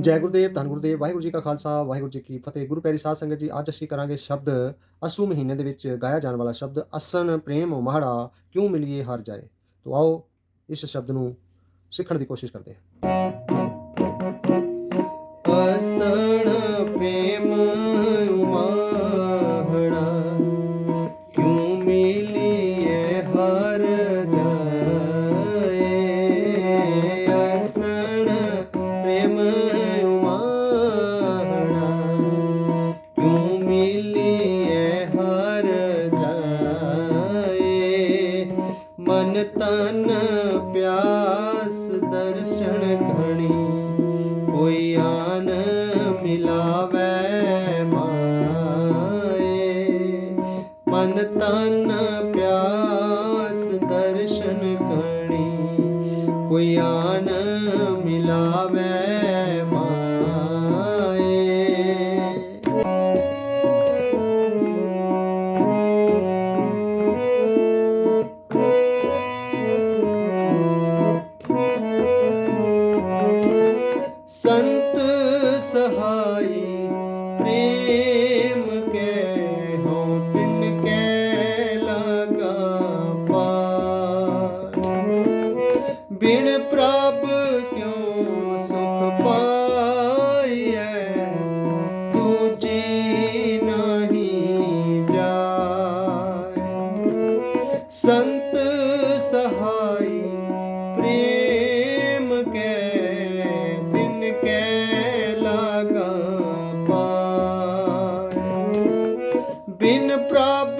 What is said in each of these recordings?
ਜੈ ਗੁਰਦੇਵ, ਧੰਨ ਗੁਰਦੇਵ, ਵਾਹਿਗੁਰੂ ਜੀ ਕਾ ਖਾਲਸਾ, ਵਾਹਿਗੁਰੂ ਜੀ ਕੀ ਫਤਿਹ। ਗੁਰੂ ਪੈਰੀ ਸਾਧ ਸੰਗਤ ਜੀ, ਅੱਜ ਅਸੀਂ ਕਰਾਂਗੇ ਸ਼ਬਦ ਅਸੂ ਮਹੀਨੇ ਦੇ ਵਿੱਚ ਗਾਇਆ ਜਾਣ ਵਾਲਾ ਸ਼ਬਦ, ਅਸਨ ਪ੍ਰੇਮ ਮਹੜਾ ਕਿਉਂ ਮਿਲੀਏ ਹਰ ਜਾਏ। ਤੋ ਆਓ ਇਸ ਸ਼ਬਦ ਨੂੰ ਸਿੱਖਣ ਦੀ ਕੋਸ਼ਿਸ਼ ਕਰਦੇ ਹਾਂ। ਦਰਸ਼ਨ ਘਣੀ ਕੋਈ ਆਨ ਮਿਲਾਵੇ ਮਾਏ। ਮਨ ਤਨ ਪਿਆਸ ਦਰਸ਼ਨ ਕਣੀ ਕੋਈ ਬਿਨ ਪ੍ਰਭ ਕਿਉ ਸੁਖ ਪਾਈਐ? ਦੂਜੀ ਨਹੀਂ ਜਾਏ। ਸੰਤ ਸਹਾਈ ਪ੍ਰੇਮ ਕੈ ਦਿਨ ਕੇ ਲਾਗਾ ਪਾਏ। ਬਿਨ ਪ੍ਰਭ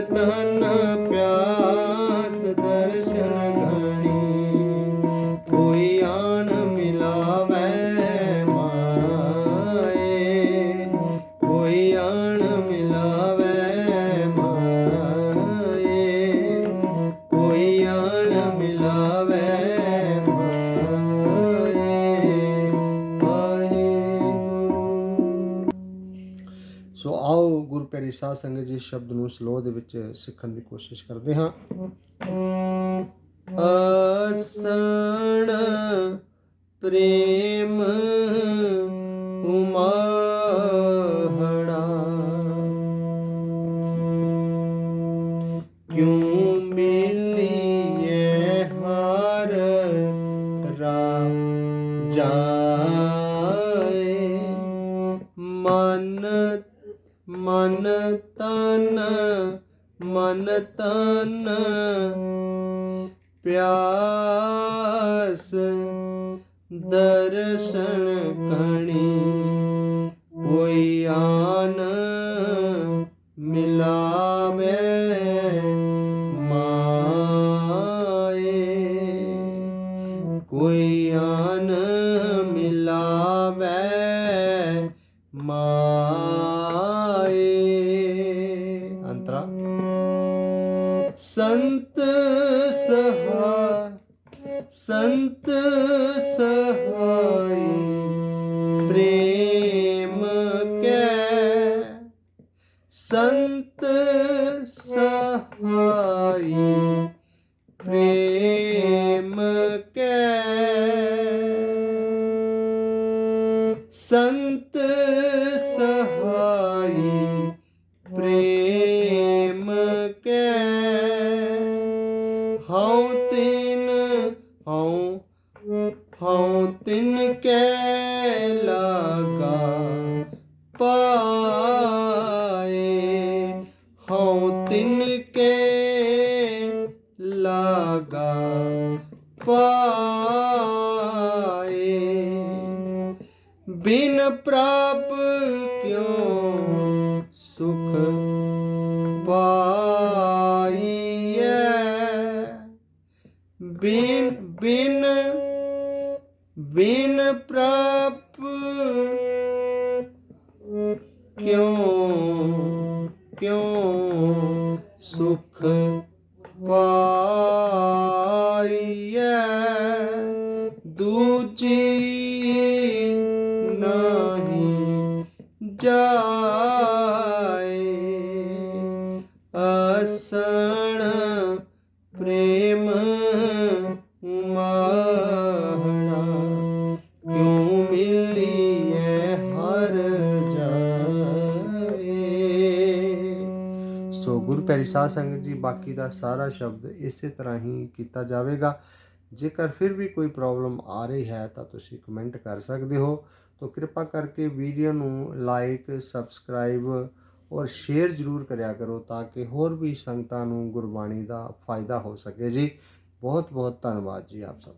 ਤਨ ਪਿਆਸ ਦਰਸ਼ਨ ਘਣੀ ਕੋਈ ਆਨ ਮਿਲਾਵੇ ਮਾਏ, ਕੋਈ ਆਨ ਮਿਲਾਵੇ ਮਾਏ, ਕੋਈ ਆਨ ਮਿਲਾਵੇ ਆਓ ਗੁਰੂ ਸਾਧ ਸੰਗਤ ਜੀ ਸ਼ਬਦ ਨੂੰ ਸਲੋਹ ਦੇ ਵਿੱਚ ਸਿੱਖਣ ਦੀ ਕੋਸ਼ਿਸ਼ ਕਰਦੇ ਹਾਂ। ਅਸਣ ਪ੍ਰੇਮ ਉਮਾਹੜਾ ਕਿਉਂ ਮਿਲੀਏ ਹਰ ਰਾ ਮਨ ਤਨ ਮਨ ਤਨ। ਪਿਆਸ ਦਰਸ਼ਨ ਕਣੀ, ਕੋਈ ਆਨ ਮਿਲਾਵੇ ਮਾਏ। ਕੋਈ ਆਨ ਮਿਲਾਵੇ ਮਾਏ। ਸੰਤ ਸਹਾ ਸੰਤ ਸਹਾਈ ਪ੍ਰੇਮ ਕੈ ਸੰਤ ਸਹਾਈ। ਬਿਨ ਪ੍ਰਾਪ ਕਿਉ ਸੁਖ ਪਾਈਐ? ਬਿਨ ਬਿਨ ਬਿਨ ਪ੍ਰਭ ਕਿਉ ਸੋ ਗੁਰੂ ਸਾਧ ਸੰਗਤ ਜੀ, ਬਾਕੀ ਦਾ ਸਾਰਾ ਸ਼ਬਦ ਇਸੇ ਤਰ੍ਹਾਂ ਹੀ ਕੀਤਾ ਜਾਵੇਗਾ। ਜੇਕਰ ਫਿਰ ਵੀ ਕੋਈ ਪ੍ਰੋਬਲਮ ਆ ਰਹੀ ਹੈ, ਤਾਂ ਤੁਸੀਂ ਕਮੈਂਟ ਕਰ ਸਕਦੇ ਹੋ। ਤਾਂ ਕਿਰਪਾ ਕਰਕੇ ਵੀਡੀਓ ਨੂੰ ਲਾਈਕ, ਸਬਸਕ੍ਰਾਈਬ ਔਰ ਸ਼ੇਅਰ ਜ਼ਰੂਰ ਕਰਿਆ ਕਰੋ, ਤਾਂ ਕਿ ਹੋਰ ਵੀ ਸੰਗਤਾਂ ਨੂੰ ਗੁਰਬਾਣੀ ਦਾ ਫਾਇਦਾ ਹੋ ਸਕੇ ਜੀ। ਬਹੁਤ ਬਹੁਤ ਧੰਨਵਾਦ ਜੀ ਆਪ ਸਭ